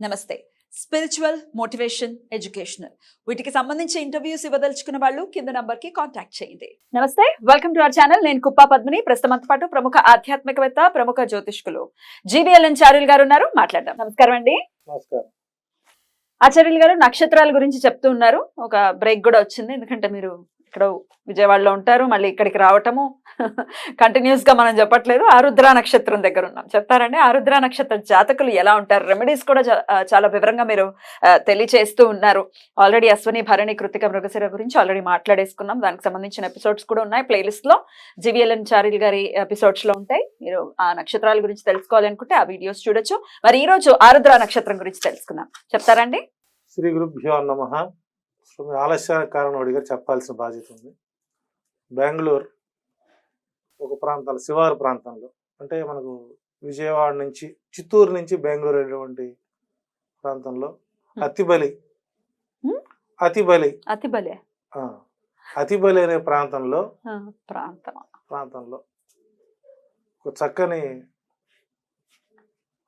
నమస్తే. Spiritual motivation educational వీటికి సంబంధించి ఇంటర్వ్యూస్ ఇవ్వదలుచుకున్న వాళ్ళు కింద నంబర్కి కాంటాక్ట్ చేయండి. నమస్తే. వెల్కమ్ టు అవర్ ఛానల్ నేను కుప్పా పద్మిని. ప్రస్తుతంతో పాటు ప్రముఖ ఆధ్యాత్మికవేత్త ప్రముఖ జ్యోతిష్కులు జీబీఎల్ఎన్ చారుల్ గారు ఉన్నారు. మాట్లాడదాం. నమస్కారం అండి. నమస్కారం. ఆచార్యులు గారు నక్షత్రాల గురించి చెప్తూ ఉన్నారు. ఒక బ్రేక్ కూడా వచ్చింది. ఎందుకంటే మీరు ఇక్కడ విజయవాడలో ఉంటారు మళ్ళీ ఇక్కడికి రావటము. కంటిన్యూస్గా మనం చెప్పట్లేదు. ఆరుద్ర నక్షత్రం దగ్గర ఉన్నాం. చెప్తారండి ఆరుద్ర నక్షత్ర జాతకులు ఎలా ఉంటారు? రెమెడీస్ కూడా చాలా వివరంగా మీరు తెలియచేస్తూ ఉన్నారు. ఆల్రెడీ అశ్వని భరణి కృతిక మృగశిర గురించి ఆల్రెడీ మాట్లాడేసుకున్నాం. దానికి సంబంధించిన ఎపిసోడ్స్ కూడా ఉన్నాయి. ప్లేలిస్ట్లో జివిఎల్ఎన్ చారిల్ గారి ఎపిసోడ్స్లో ఉంటాయి. మీరు ఆ నక్షత్రాల గురించి తెలుసుకోవాలనుకుంటే ఆ వీడియోస్ చూడొచ్చు. మరి ఈరోజు ఆరుద్ర నక్షత్రం గురించి తెలుసుకుందాం. చెప్తారండి? శ్రీ గురుభ్యో నమ. సో మీ ఆలస్యానికి కారణం అడిగారు చెప్పాల్సిన బాధ్యత ఉంది. బెంగళూరు ఒక ప్రాంతాలు శివారు ప్రాంతంలో అంటే మనకు విజయవాడ నుంచి చిత్తూరు నుంచి బెంగళూరు వెళ్ళేటువంటి ప్రాంతంలో అతిబలి? అతిబలి అతి బలే ఆ, అతిబలి అనే ప్రాంతంలో ప్రాంతం. ప్రాంతంలో ఒక చక్కని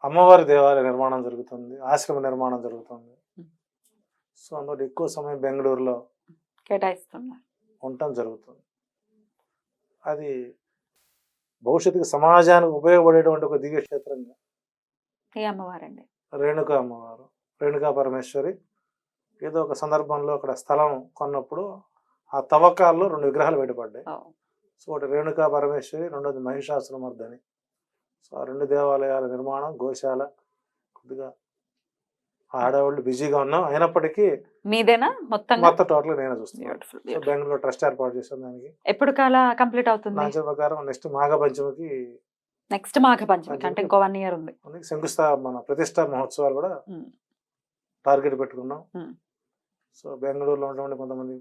అమ్మవారి దేవాలయ నిర్మాణం జరుగుతుంది ఆశ్రమ నిర్మాణం జరుగుతుంది. సో అందులో ఎక్కువ సమయం బెంగళూరులో కేటాయిస్తున్నారు. ఉండటం జరుగుతుంది. అది భవిష్యత్తుకి సమాజానికి ఉపయోగపడేటువంటి ఒక దివ్య క్షేత్రంగా ఏ అమ్మవారండి? రేణుకా అమ్మవారు రేణుకా పరమేశ్వరి ఏదో ఒక సందర్భంలో అక్కడ స్థలం కొన్నప్పుడు ఆ తవ్వకాల్లో రెండు విగ్రహాలు బయటపడ్డాయి. సో ఒకటి రేణుకా పరమేశ్వరి రెండోది మహిషాసురమర్దని. సో ఆ రెండు దేవాలయాల నిర్మాణం గోశాల కొద్దిగా ఆడవాళ్ళు బిజీగా ఉన్నాం. అయినప్పటికీ మీదేనా? మొత్తం మొత్తం టోటల్ నేనే చూస్తున్నాను బెంగళూరు ట్రస్ట్ ఏర్పాటు చేసాం దానికి. ఎప్పుడు కాల కంప్లీట్ అవుతుంది? నా ప్రకారం నెక్స్ట్ మాఘ పంచమికి నెక్స్ట్ మాఘ పంచమి అంటే ఇంకో వన్ ఇయర్ ఉంది. శంకుస్థా మన ప్రతిష్టా మహోత్సవాలు కూడా టార్గెట్ పెట్టుకున్నాం. సో బెంగళూరులో ఉన్నటువంటి కొంతమంది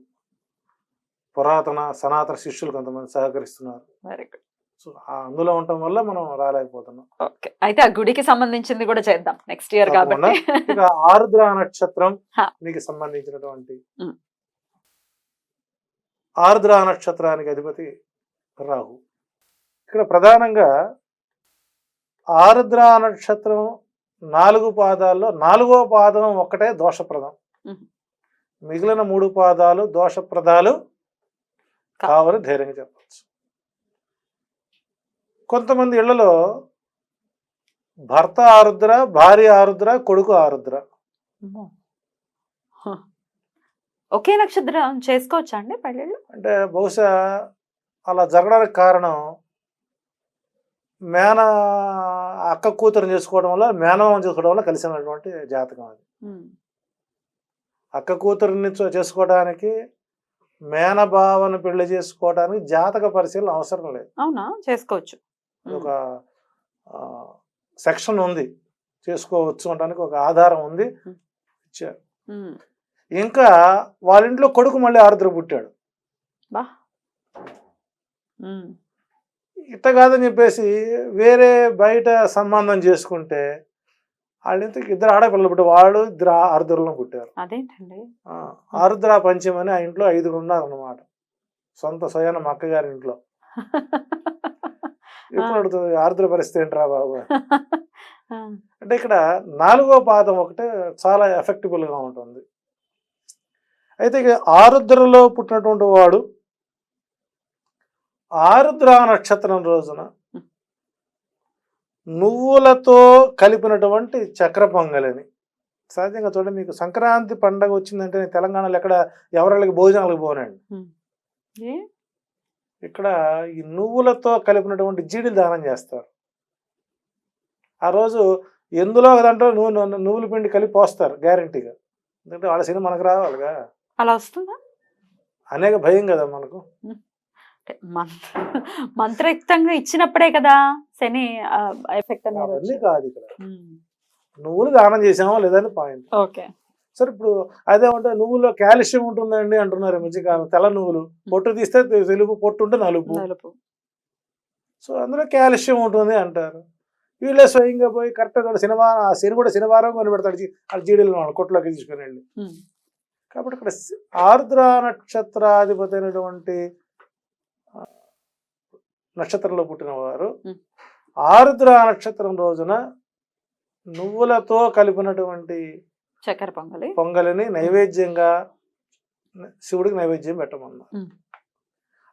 పురాతన సనాతన శిష్యులు కొంతమంది సహకరిస్తున్నారు. వెరీ గుడ్ సో అందులో ఉండటం వల్ల మనం రాలేకపోతున్నాం ఓకే అయితే ఆ గుడికి సంబంధించింది కూడా చేద్దాం నెక్స్ట్ ఇయర్. కాబట్టి ఇక ఆరుద్ర నక్షత్రం. మీకు సంబంధించినటువంటి. ఆరుద్ర నక్షత్రానికి అధిపతి రాహు ఇక్కడ ప్రధానంగా ఆరుద్ర నక్షత్రం నాలుగు పాదాల్లో నాలుగో పాదం ఒక్కటే దోషప్రదం. మిగిలిన మూడు పాదాలు దోషప్రదాలు కావని ధైర్యంగా చెప్పచ్చు కొంతమంది ఇళ్ళలో భర్త ఆరుద్ర భార్య ఆరుద్ర కొడుకు ఆరుద్ర. ఒకే నక్షత్రం చేసుకోవచ్చా అండి పెళ్ళిళ్ళు? అంటే బహుశా అలా జరగడానికి కారణం మేన అక్క కూతురు చేసుకోవడం వల్ల మేనమామ చేసుకోవడం వల్ల కలిసినటువంటి జాతకం అది. అక్క కూతురుని చేసుకోవడానికి మేనభావను పెళ్ళి చేసుకోవడానికి జాతక పరిశీలన అవసరం లేదు. అవునా? చేసుకోవచ్చు. ఒక సెక్షన్ ఉంది. చేసుకోవచ్చు అనడానికి ఒక ఆధారం ఉంది. ఇచ్చారు. ఇంకా వాళ్ళ ఇంట్లో కొడుకు మళ్ళీ ఆరుద్ర పుట్టాడు. ఇట్ట కాదని చెప్పేసి వేరే బయట సంబంధం చేసుకుంటే వాళ్ళ ఇంటికి ఇద్దరు ఆడపిల్లలు పుట్టి వాళ్ళు ఇద్దరు ఆరుద్రలో పుట్టారు. అదేంటండి? ఆరుద్ర పంచమి అని ఆ ఇంట్లో ఐదుగురు ఉన్నారన్నమాట. సొంత స్వయాన మా అక్కగారి ఇంట్లో. ఎప్పుడు ఆరుద్ర పరిస్థితి ఏంట్రా బాబు? అంటే ఇక్కడ నాలుగో పాదం ఒకటే చాలా ఎఫెక్టిబుల్గా ఉంటుంది. అయితే ఇక ఆరుద్రలో పుట్టినటువంటి వాడు ఆరుద్ర నక్షత్రం రోజున నువ్వులతో కలిపినటువంటి చక్ర పొంగలిని. సహజంగా చూడండి మీకు సంక్రాంతి పండగ వచ్చిందంటే తెలంగాణలో ఎక్కడ ఎవరికి భోజనాలకు పోనండి. ఇక్కడ ఈ నువ్వులతో కలిపినటువంటి జీడిలు దానం చేస్తారు. ఆ రోజు ఎందులో ఒక దాంట్లో నువ్వు నువ్వు- నువ్వుల పిండి కలిపి పోస్తారు గ్యారంటీగా. ఎందుకంటే వాళ్ళ సినిమా మనకు రావాలిగా. అలా వస్తుందా? అనేక భయం కదా మనకు. మంత్రయుక్తంగా ఇచ్చినప్పుడే కదా శని ఎఫెక్ట్ అనేది. కాదు ఇక్కడ. నువ్వులు దానం చేసామో లేదని పాయింట్. ఓకే. సరే ఇప్పుడు అదేమంటే నువ్వులో కాల్షియం ఉంటుందండి అంటున్నారు మధ్యకాలం తెల్ల నువ్వులు. పొట్టు తీస్తే తెలుపు పొట్టు ఉంటే నలుపు. సో అందులో కాల్షియం ఉంటుంది అంటారు. వీళ్ళే స్వయంగా పోయి కరెక్ట్గా శనివారం ఆ శని కూడా శనివారం కొని పెడతాడు జీడీలు వాళ్ళ కొట్లోకి తీసుకుని వెళ్ళి. కాబట్టి ఇక్కడ ఆర్ద్ర నక్షత్రాధిపతి అయినటువంటి నక్షత్రంలో పుట్టిన వారు. ఆరుద్ర నక్షత్రం రోజున నువ్వులతో కలిపినటువంటి చక్కెర పొంగలి పొంగలిని నైవేద్యంగా శివుడికి నైవేద్యం పెట్టమన్నా.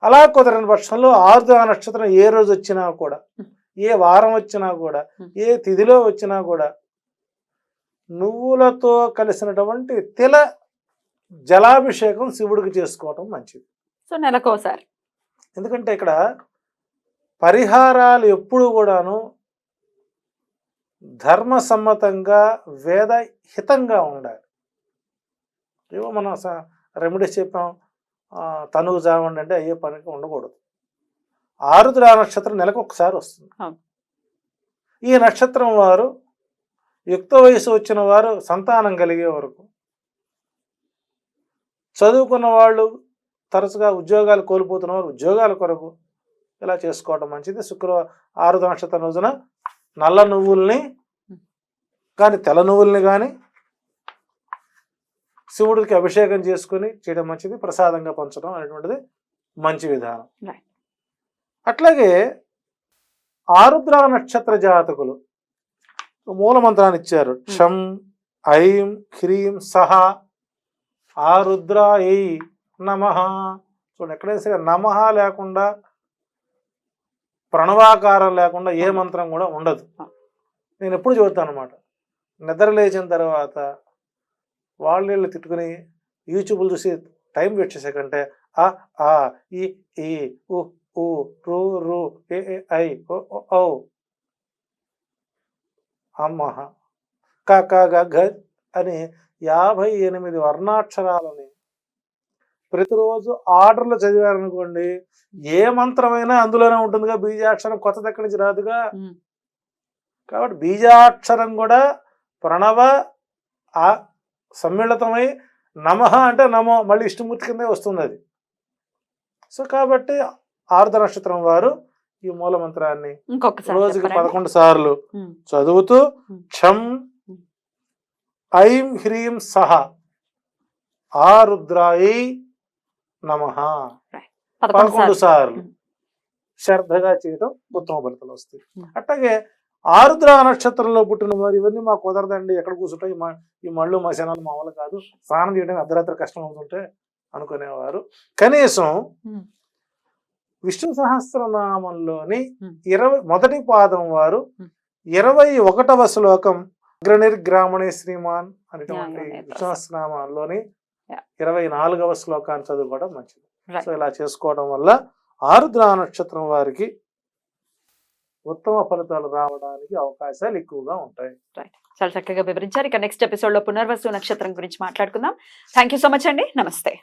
అలా కుదరని పక్షంలో ఆరుద్ర నక్షత్రం ఏ రోజు వచ్చినా కూడా. ఏ వారం వచ్చినా కూడా. ఏ తిథిలో వచ్చినా కూడా నువ్వులతో కలిసినటువంటి తిల జలాభిషేకం శివుడికి చేసుకోవటం మంచిది సో నెలకోసారి ఎందుకంటే ఇక్కడ పరిహారాలు ఎప్పుడు కూడాను ధర్మసమ్మతంగా వేదహితంగా ఉండాలి. ఏవో మనం రెమెడీస్ చెప్పాం. తనువు జామండి అంటే అయ్యే పనికి ఉండకూడదు. ఆరుద్ర నక్షత్రం నెలకు ఒకసారి వస్తుంది. ఈ నక్షత్రం వారు యుక్త వయసు వచ్చిన వారు సంతానం కలిగే వరకు చదువుకున్న వాళ్ళు తరచుగా ఉద్యోగాలు కోల్పోతున్న వారు ఉద్యోగాల కొరకు ఇలా చేసుకోవడం మంచిది. శుక్రవారం ఆరుద్ర నక్షత్రం రోజున నల్ల నువ్వుల్ని కానీ తెల్ల నువ్వుల్ని కానీ శివుడికి అభిషేకం చేసుకుని చేయడం మంచిది ప్రసాదంగా పంచడం అనేటువంటిది మంచి విధానం. అట్లాగే ఆరుద్ర నక్షత్ర జాతకులు మూల మంత్రాన్ని ఇచ్చారు క్షం ఐం హ్రీం సహ ఆరుద్రాయై నమ. చూడండి ఎక్కడైనా సరే నమ లేకుండా ప్రణవాకారం లేకుండా ఏ మంత్రం కూడా ఉండదు. నేను ఎప్పుడు చెబుతాను అనమాట నిద్ర లేచిన తర్వాత వాళ్ళు వీళ్ళు తిట్టుకుని యూట్యూబ్లు చూసి టైం వేస్ట్ చేసే కంటే ఆ ఆ ఈ ఈ ఉ ఉ రు రు ఏ ఏ ఐ ఓ ఓ ఔ. అమ్మహ. క క గ అని యాభై ఎనిమిది వర్ణాక్షరాలని ప్రతిరోజు ఆర్డర్లు చదివారనుకోండి ఏ మంత్రమైనా అందులోనే ఉంటుందిగా బీజాక్షరం కొత్తది ఎక్కడి నుంచి రాదుగా. కాబట్టి బీజాక్షరం కూడా ప్రణవ ఆ సమ్మిళితమై నమః అంటే నమో మళ్ళీ ఇష్టమూర్తి కిందే వస్తుంది అది సో కాబట్టి ఆరుద్ర నక్షత్రం వారు ఈ మూల మంత్రాన్ని రోజుకి. పదకొండు సార్లు. చదువుతూ. క్షం. ఐం హ్రీం సహ ఆరుద్రాయి నమ పదకొండు సార్లు Hmm. శ్రద్ధగా చేయటం ఉత్తమ ఫలితాలు వస్తాయి Hmm. అట్లాగే ఆరుద్ర నక్షత్రంలో పుట్టిన వారు ఇవన్నీ మాకు కుదరదండి ఎక్కడ కూర్చుంటాయి ఈ మళ్ళు మశానాలు మామూలు కాదు స్నానం చేయడం అర్ధరాత్రి కష్టం అవుతుంటే అనుకునేవారు కనీసం Hmm. విష్ణు సహస్రనామంలోని. ఇరవై మొదటి పాదం వారు. ఇరవై ఒకటవ శ్లోకం అగ్రనిర్గ్రామణే శ్రీమాన్ అనేటువంటి విష్ణు సహస్రనామాల్లోని Yeah. ఇరవై నాలుగవ శ్లోకాన్ని చదువుకోవడం మంచిది. సో ఇలా చేసుకోవడం వల్ల ఆరుద్ర నక్షత్రం వారికి ఉత్తమ ఫలితాలు రావడానికి అవకాశాలు ఎక్కువగా ఉంటాయి. చాలా చక్కగా వివరించారు. ఇక నెక్స్ట్ ఎపిసోడ్లో పునర్వసు నక్షత్రం గురించి మాట్లాడుకుందాం. థ్యాంక్ యూ సో మచ్ అండి. నమస్తే.